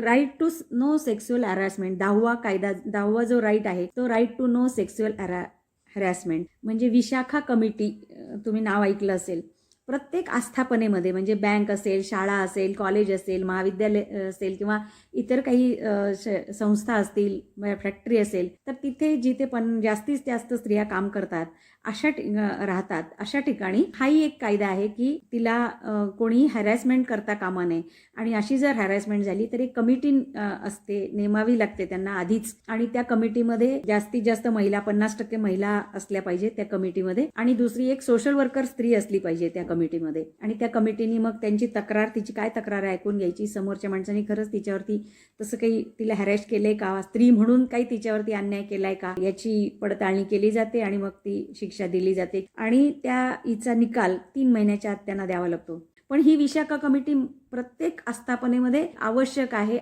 Right to no sexual harassment दहावा कायदा दहावा जो राईट आहे तो right to no sexual harassment म्हणजे विशाखा कमिटी तुम्ही नाव ऐकलं असेल. प्रत्येक आस्थापनेमध्ये म्हणजे बँक असेल शाळा असेल कॉलेज असेल महाविद्यालय असेल किंवा इतर काही श- संस्था असतील म्हणजे फॅक्टरी असेल तर तिथे जिथे पण जास्तीत जास्त स्त्रिया काम करतात अशा ठि- राहतात. अशा ठिकाणी हाही एक कायदा आहे की तिला कोणी कोणीही हॅरॅसमेंट करता कामा नये. आणि अशी जर हॅरॅसमेंट झाली तर एक कमिटी असते नेमावी लागते त्यांना आधीच. आणि त्या कमिटीमध्ये जास्तीत जास्त महिला पन्नास टक्के महिला असल्या पाहिजे त्या कमिटीमध्ये आणि दुसरी एक सोशल वर्कर स्त्री असली पाहिजे त्या कमिटीमध्ये. आणि त्या कमिटीने मग त्यांची तक्रार तिची काय तक्रार ऐकून घ्यायची? समोरच्या माणसाने खरंच तिच्यावरती तसं काही तिला हॅरॅश केलंय का? स्त्री म्हणून काही तिच्यावरती अन्याय केलाय का? याची पडताळणी केली जाते आणि मग ती शिक्षा दिली जाते. आणि त्या हिचा निकाल तीन महिन्याच्या आत त्यांना द्यावा लागतो. पण ही विशाखा कमिटी प्रत्येक आस्थापनेमध्ये आवश्यक आहे.